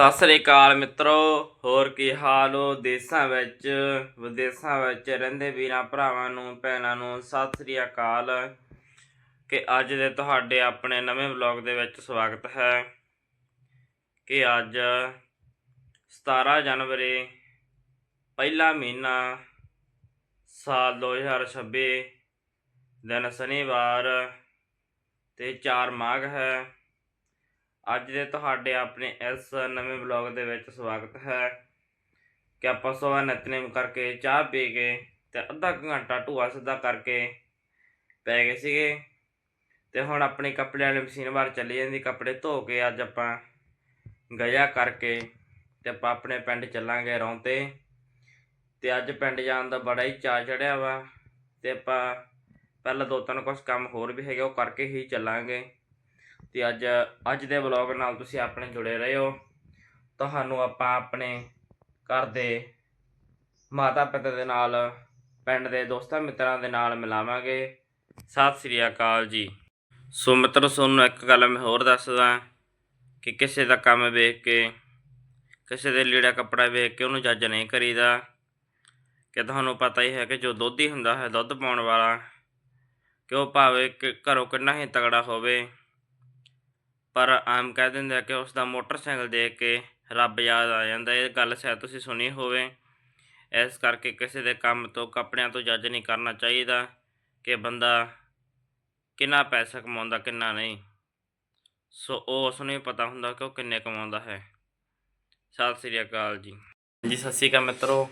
ਸਤਿ ਸ੍ਰੀ ਅਕਾਲ ਮਿੱਤਰੋ, ਹੋਰ ਕੀ ਹਾਲ ਹੋ? ਦੇਸ਼ਾਂ ਵਿੱਚ, ਵਿਦੇਸ਼ਾਂ ਵਿੱਚ ਰਹਿੰਦੇ ਵੀਰਾਂ ਭਰਾਵਾਂ ਨੂੰ, ਭੈਣਾਂ ਨੂੰ ਸਤਿ ਸ੍ਰੀ ਅਕਾਲ। ਕਿ ਅੱਜ ਦੇ ਤੁਹਾਡੇ ਆਪਣੇ ਨਵੇਂ ਵਲੌਗ ਦੇ ਵਿੱਚ ਸਵਾਗਤ ਹੈ। ਕਿ ਅੱਜ 17 ਜਨਵਰੀ, ਪਹਿਲਾ ਮਹੀਨਾ ਸਾਲ 2026 ਦਿਨ ਸ਼ਨੀਵਾਰ ਤੇ 4 ਮਾਘ ਹੈ। ਅੱਜ ਦੇ ਤੁਹਾਡੇ ਆਪਣੇ ਇਸ ਨਵੇਂ ਵਲੌਗ ਦੇ ਵਿੱਚ ਸਵਾਗਤ ਹੈ ਕਿ ਆਪਾਂ ਸਵੇਰ ਨਿਤਨੇਮ ਕਰਕੇ ਚਾਹ ਪੀ ਕੇ ਤੇ ਅੱਧਾ ਘੰਟਾ ਢੂਆ ਸਿੱਧਾ ਕਰਕੇ ਪੈ ਗਏ ਸੀਗੇ। ਤੇ ਹੁਣ ਆਪਣੀ ਕੱਪੜਿਆਂ ਵਾਲੀ ਮਸ਼ੀਨ ਬਾਹਰ ਚੱਲੀ ਜਾਂਦੀ, ਕੱਪੜੇ ਧੋ ਕੇ ਅੱਜ ਆਪਾਂ ਗਿਆ ਕਰਕੇ ਤੇ ਆਪਾਂ ਆਪਣੇ ਪਿੰਡ ਚੱਲਾਂਗੇ ਰੌਂਤੇ। ਤੇ ਅੱਜ ਪਿੰਡ ਜਾਣ ਦਾ ਬੜਾ ਹੀ ਚਾਅ ਚੜਿਆ ਵਾ ਤੇ ਆਪਾਂ ਪਹਿਲਾਂ ਦੋ ਤਿੰਨ ਕੁਝ ਕੰਮ ਹੋਰ ਵੀ ਹੈਗੇ, ਉਹ ਕਰਕੇ ਹੀ ਚੱਲਾਂਗੇ। ਤੇ ਅੱਜ ਅੱਜ ਦੇ ਵਲੌਗ ਨਾਲ ਤੁਸੀਂ ਆਪਣੇ ਜੁੜੇ ਰਹੋ। ਤੁਹਾਨੂੰ ਆਪਾਂ ਆਪਣੇ ਘਰ ਦੇ ਮਾਤਾ ਪਿਤਾ ਦੇ ਨਾਲ, ਪਿੰਡ ਦੇ ਦੋਸਤਾਂ ਮਿੱਤਰਾਂ ਦੇ ਨਾਲ ਮਿਲਾਵਾਂਗੇ। ਸਤਿ ਸ੍ਰੀ ਅਕਾਲ ਜੀ। ਸੋ ਮਿੱਤਰ, ਤੁਹਾਨੂੰ ਇੱਕ ਗੱਲ ਮੈਂ ਹੋਰ ਦੱਸਦਾ ਕਿ ਕਿਸੇ ਦਾ ਕੰਮ ਵੇਖ ਕੇ, ਕਿਸੇ ਦੇ ਲੀੜਾ ਕੱਪੜਾ ਵੇਖ ਕੇ ਉਹਨੂੰ ਜੱਜ ਨਹੀਂ ਕਰੀਦਾ। ਕਿ ਤੁਹਾਨੂੰ ਪਤਾ ਹੀ ਹੈ ਕਿ ਜੋ ਦੁੱਧ ਹੀ ਹੁੰਦਾ ਹੈ, ਦੁੱਧ ਪਾਉਣ ਵਾਲਾ, ਕਿ ਉਹ ਭਾਵੇਂ ਕਿ ਘਰੋਂ ਕਿੰਨਾ ਹੀ ਤਗੜਾ ਹੋਵੇ ਪਰ ਆਮ ਕਹਿ ਦਿੰਦੇ ਆ ਕਿ ਉਸ ਦਾ ਮੋਟਰਸਾਈਕਲ ਦੇਖ ਕੇ ਰੱਬ ਯਾਦ ਆ ਜਾਂਦਾ। ਇਹ ਗੱਲ ਸ਼ਾਇਦ ਤੁਸੀਂ ਸੁਣੀ ਹੋਵੇ। ਇਸ ਕਰਕੇ ਕਿਸੇ ਦੇ ਕੰਮ ਤੋਂ, ਕੱਪੜਿਆਂ ਤੋਂ ਜੱਜ ਨਹੀਂ ਕਰਨਾ ਚਾਹੀਦਾ ਕਿ ਬੰਦਾ ਕਿੰਨਾ ਪੈਸਾ ਕਮਾਉਂਦਾ, ਕਿੰਨਾ ਨਹੀਂ। ਸੋ ਉਹ ਉਸ ਨੂੰ ਹੀ ਪਤਾ ਹੁੰਦਾ ਕਿ ਉਹ ਕਿੰਨੇ ਕਮਾਉਂਦਾ ਹੈ। ਸਤਿ ਸ੍ਰੀ ਅਕਾਲ ਜੀ। ਜੀ ਸਤਿ ਸ੍ਰੀ ਅਕਾਲ ਮਿੱਤਰੋ।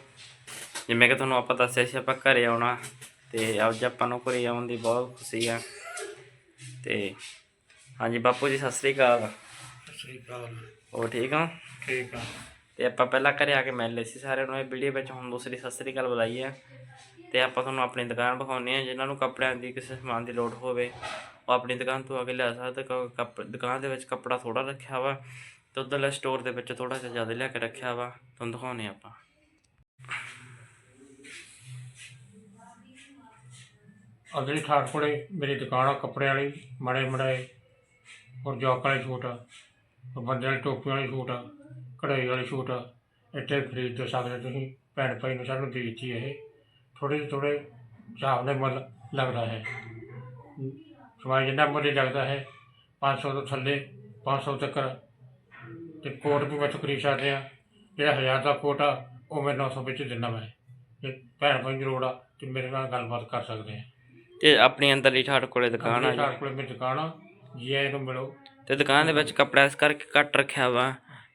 ਜਿਵੇਂ ਕਿ ਤੁਹਾਨੂੰ ਆਪਾਂ ਦੱਸਿਆ ਸੀ, ਆਪਾਂ ਘਰੇ ਆਉਣਾ ਤੇ ਅੱਜ ਆਪਾਂ ਨੂੰ ਘਰੇ ਆਉਣ ਦੀ ਬਹੁਤ ਖੁਸ਼ੀ ਆ। ਤੇ ਹਾਂਜੀ ਬਾਪੂ ਜੀ ਸਤਿ ਸ੍ਰੀ ਅਕਾਲ। ਸਤਿ ਸ੍ਰੀ ਅਕਾਲ। ਹੋਰ ਠੀਕ ਹੋ? ਠੀਕ ਆ। ਤੇ ਆਪਾਂ ਪਹਿਲਾਂ ਘਰੇ ਆ ਕੇ ਮਿਲ ਲਏ ਸੀ ਸਾਰਿਆਂ ਨੂੰ। ਇਹ ਵੀਡੀਓ ਵਿੱਚ ਹੁਣ ਦੂਸਰੀ ਸਤਿ ਸ੍ਰੀ ਅਕਾਲ ਬੁਲਾਈ ਹੈ ਤੇ ਆਪਾਂ ਤੁਹਾਨੂੰ ਆਪਣੀ ਦੁਕਾਨ ਵਿਖਾਉਂਦੇ ਆ। ਜਿਨ੍ਹਾਂ ਨੂੰ ਕੱਪੜਿਆਂ ਦੀ ਕਿਸੇ ਸਮਾਨ ਦੀ ਲੋੜ ਹੋਵੇ ਉਹ ਆਪਣੀ ਦੁਕਾਨ ਤੋਂ ਆ ਕੇ ਲਿਆ ਸਕਦੇ ਦੁਕਾਨ ਦੇ ਵਿੱਚ ਕੱਪੜਾ ਥੋੜਾ ਰੱਖਿਆ ਵਾ ਤੇ ਉਧਰਲੇ ਸਟੋਰ ਦੇ ਵਿੱਚ ਥੋੜਾ ਜਿਹਾ ਜ਼ਿਆਦਾ ਲਿਆ ਕੇ ਰੱਖਿਆ ਵਾ। ਤੁਹਾਨੂੰ ਦਿਖਾਉਂਦੇ ਆਪਾਂ। ਅਗਲੀ ਠਾਠ ਕੋਲੇ ਮੇਰੀ ਦੁਕਾਨ ਆ ਕੱਪੜਿਆਂ ਵਾਲੀ। ਮੜੇ ਮੜੇ ਔਰ ਜੌਕ ਵਾਲੇ ਸੂਟ ਔਰ ਬੰਦੇ ਵਾਲੀ ਟੋਪੀਆਂ ਵਾਲੇ ਸੂਟ ਕਢਾਈ ਵਾਲੇ ਸੂਟ ਇੱਥੇ ਖਰੀਦ ਦੇ ਸਕਦੇ ਤੁਸੀਂ ਭੈਣ ਭਾਈ ਨੂੰ ਸਾਨੂੰ ਦੇ ਦਿੱਤੀ ਇਹ। ਥੋੜੇ ਥੋੜੇ ਹਿਸਾਬ ਨਾਲ ਮੁੱਲ ਲੱਗਦਾ ਹੈ। ਸਮਾਈ ਜਿੰਨਾ ਮੁੱਲ ਲੱਗਦਾ ਹੈ 500 ਤੋਂ ਥੱਲੇ 500 ਤੱਕ। ਤੇ ਕੋਟ ਵੀ ਮੈਥੋਂ ਖਰੀਦ ਸਕਦੇ ਆ ਜਿਹੜਾ ਹਜ਼ਾਰ ਦਾ ਕੋਟ ਆ ਉਹ ਮੈਂ 900 ਵਿੱਚ ਦਿੰਦਾ ਮੈਂ। ਜੇ ਭੈਣ ਭਾਈ ਲੋੜ ਆ ਤੇ ਮੇਰੇ ਨਾਲ ਗੱਲਬਾਤ ਕਰ ਸਕਦੇ ਆ। ਤੇ ਆਪਣੀ ਅੰਦਰਲੀ ਠਾਠ ਕੋਲੇ ਦੁਕਾਨ ਆ ਜੀ। ਸਾਡੇ ਕੋਲ ਮੇਰੀ ਦੁਕਾਨ ਆ ਜੀ ਨੂੰ ਮਿਲੋ। ਤੇ ਦੁਕਾਨ ਦੇ ਵਿੱਚ ਕੱਪੜਾ ਇਸ ਕਰਕੇ ਘੱਟ ਰੱਖਿਆ ਵਾ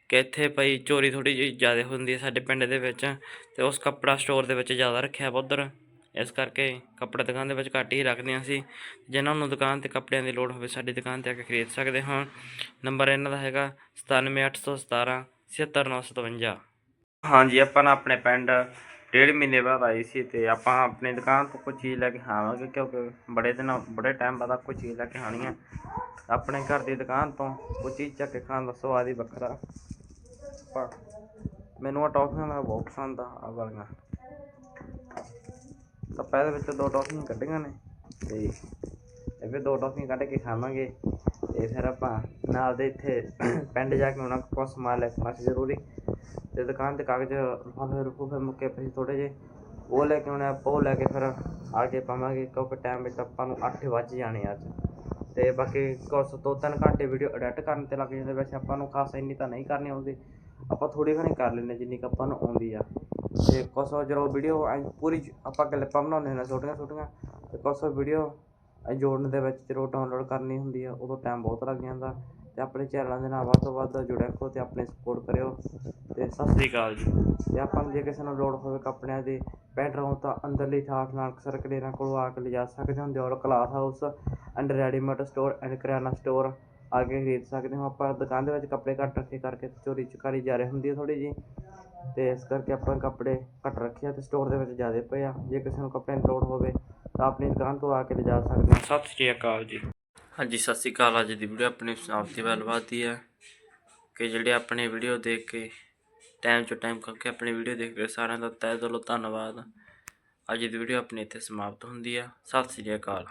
ਕਿ ਇੱਥੇ ਭਈ ਚੋਰੀ ਥੋੜੀ ਜਿਹੀ ਜ਼ਿਆਦਾ ਹੁੰਦੀ ਹੈ ਸਾਡੇ ਪਿੰਡ ਦੇ ਵਿੱਚ ਤੇ ਉਸ ਕੱਪੜਾ ਸਟੋਰ ਦੇ ਵਿੱਚ ਜ਼ਿਆਦਾ ਰੱਖਿਆ ਵਾ ਉੱਧਰ। ਇਸ ਕਰਕੇ ਕੱਪੜਾ ਦੁਕਾਨ ਦੇ ਵਿੱਚ ਘੱਟ ਹੀ ਰੱਖਦੇ ਹਾਂ ਅਸੀਂ। ਜਿਨ੍ਹਾਂ ਨੂੰ ਦੁਕਾਨ ਤੇ ਕੱਪੜਿਆਂ ਦੀ ਲੋੜ ਹੋਵੇ ਸਾਡੀ ਦੁਕਾਨ ਤੇ ਆ ਕੇ ਖਰੀਦ ਸਕਦੇ ਹਾਂ। ਨੰਬਰ ਇਹਨਾਂ ਦਾ ਹੈਗਾ 97817 76957 ਹਾਂਜੀ ਆਪਾਂ ਨਾ ਆਪਣੇ ਪਿੰਡ ਡੇਢ ਮਹੀਨੇ ਬਾਅਦ ਆਈ ਸੀ ਤੇ ਆਪਾਂ ਆਪਣੀ ਦੁਕਾਨ ਤੋਂ ਕੁਝ ਚੀਜ਼ ਲੈ ਕੇ ਆਵਾਂਗੇ ਕਿਉਂਕਿ ਬੜੇ ਦਿਨ, ਬੜੇ ਟਾਈਮ ਬਾਅਦ ਆਪਾਂ ਕੋਈ ਚੀਜ਼ ਲੈ ਕੇ ਆਣੀ ਹੈ ਆਪਣੇ ਘਰ ਦੀ ਦੁਕਾਨ ਤੋਂ ਕੋਈ ਚੀਜ਼ ਚੱਕ ਕੇ ਖਾਣ ਦਾ ਸਵਾਦ ਹੀ ਵੱਖਰਾ। ਮੈਨੂੰ ਆ ਟੌਫੀਆਂ ਦਾ ਬਹੁਤ ਪਸੰਦ ਆ ਆ ਵਾਲੀਆਂ। ਤਾਂ ਪਹਿਲੇ ਵਿੱਚ ਦੋ ਟੌਫੀਆਂ ਕੱਢੀਆਂ ਨੇ ਤੇ ਇਹ ਵੀ ਦੋ ਟੌਫੀਆਂ ਕੱਢ ਕੇ ਖਾਵਾਂਗੇ ਤੇ ਫਿਰ ਆਪਾਂ ਨਾਲ ਦੇ ਇੱਥੇ ਪਿੰਡ ਜਾ ਕੇ ਉਹਨਾਂ ਕੋਲ ਸਮਾਨ ਲੈ ਕੇ ਆਉਣਾ ਜ਼ਰੂਰੀ। ਤੇ ਦੁਕਾਨ ਤੇ ਕਾਗਜ਼ ਲਿਫਾਫੇ ਰੁਫੂਫੇ ਮੁੱਕੇ ਪਏ ਥੋੜੇ ਜੇ ਉਹ ਲੈ ਕੇ ਆਉਣੇ ਆਪਾਂ ਉਹ ਲੈ ਕੇ ਫਿਰ ਆ ਕੇ ਪਾਵਾਂਗੇ ਕਿਉਂਕਿ ਟਾਈਮ ਵਿੱਚ ਆਪਾਂ ਨੂੰ 8 ਵੱਜ ਜਾਣੇ ਅੱਜ। ਤੇ ਬਾਕੀ ਕੁਛ ਦੋ ਤਿੰਨ ਘੰਟੇ ਵੀਡੀਓ ਐਡਿਟ ਕਰਨ ਤੇ ਲੱਗ ਜਾਂਦੇ। ਵੈਸੇ ਆਪਾਂ ਨੂੰ ਖਾਸ ਇੰਨੀ ਤਾਂ ਨਹੀਂ ਕਰਨੀ ਆਉਂਦੀ। ਆਪਾਂ ਥੋੜੀ ਘਣੀ ਕਰ ਲੈਂਦੇ ਜਿੰਨੀ ਕੁ ਆਪਾਂ ਨੂੰ ਆਉਂਦੀ ਆ। ਤੇ ਕੁਛ ਜਦੋਂ ਵੀਡੀਓ ਪੂਰੀ ਜ- ਆਪਾਂ ਕਲਿੱਪਾਂ ਬਣਾਉਂਦੇ ਹੁੰਦੇ ਛੋਟੀਆਂ ਛੋਟੀਆਂ। ਤੇ ਕੁਛ ਵੀਡੀਓ ਜੋੜਨ ਦੇ ਵਿੱਚ ਜਦੋਂ ਡਾਊਨਲੋਡ ਕਰਨੀ ਹੁੰਦੀ ਆ, ਉਦੋਂ ਟਾਈਮ ਬਹੁਤ ਲੱਗ ਜਾਂਦਾ। ਤੇ ਆਪਣੇ ਚੈਨਲਾਂ ਦੇ ਨਾਲ ਵੱਧ ਤੋਂ ਵੱਧ ਜੁੜਿਆ ਕਰੋ ਤੇ ਆਪਣੇ ਸਪੋਰਟ ਕਰਿਓ। ਤੇ ਸਤਿ ਸ੍ਰੀ ਅਕਾਲ ਜੀ। ਤੇ ਆਪਾਂ ਨੂੰ ਜੇ ਕਿਸੇ ਨੂੰ ਲੋੜ ਹੋਵੇ ਕੱਪੜਿਆਂ ਦੀ ਪੈਂਟ ਰਹੋ ਤਾਂ ਅੰਦਰਲੀ ਠਾਠ ਨਾਲ ਅਕਸਰ ਕਲੇਰਾਂ ਕੋਲੋਂ ਆ ਕੇ ਲਿਜਾ ਸਕਦੇ ਹੋ Dior cloth house and readymade store and Kiryana store ਆ ਕੇ ਖਰੀਦ ਸਕਦੇ ਹੋ। ਆਪਾਂ ਦੁਕਾਨ ਦੇ ਵਿੱਚ ਕੱਪੜੇ ਘੱਟ ਰੱਖੇ ਕਰਕੇ ਚੋਰੀ ਚੁਕਾਰੀ ਜਾ ਰਹੀ ਹੁੰਦੀ ਹੈ ਥੋੜੀ ਜੀ ਤੇ ਇਸ ਕਰਕੇ ਆਪਾਂ ਕੱਪੜੇ ਘੱਟ ਰੱਖੇ ਆ ਤੇ ਸਟੋਰ ਦੇ ਵਿੱਚ ਜ਼ਿਆਦਾ ਪਏ ਆ। ਜੇ ਕਿਸੇ ਨੂੰ ਕੱਪੜਿਆਂ ਦੀ ਲੋੜ ਹੋਵੇ ਤਾਂ ਆਪਣੀ ਦੁਕਾਨ ਤੋਂ ਆ ਕੇ ਲਿਜਾ ਸਕਦੇ ਹੋ। ਸਤਿ ਸ਼੍ਰੀ ਅਕਾਲ ਜੀ। ਹਾਂਜੀ ਸਤਿ ਸ਼੍ਰੀ ਅਕਾਲ। ਅੱਜ ਦੀ ਵੀਡੀਓ ਆਪਣੀ ਸਮਾਪਤੀ ਵੱਲ ਵਧਦੀ ਹੈ ਕਿ ਜਿਹੜੇ ਆਪਣੇ ਵੀਡੀਓ ਦੇਖ ਕੇ ਟਾਈਮ ਚੋਂ ਟਾਈਮ ਕਰਕੇ ਆਪਣੀ ਵੀਡੀਓ ਦੇਖ ਰਹੇ ਸਾਰਿਆਂ ਦਾ ਤਹਿ ਦਿਲੋਂ ਧੰਨਵਾਦ। ਅੱਜ ਦੀ ਵੀਡੀਓ ਆਪਣੀ ਇੱਥੇ ਸਮਾਪਤ ਹੁੰਦੀ ਆ। ਸਤਿ ਸ਼੍ਰੀ ਅਕਾਲ।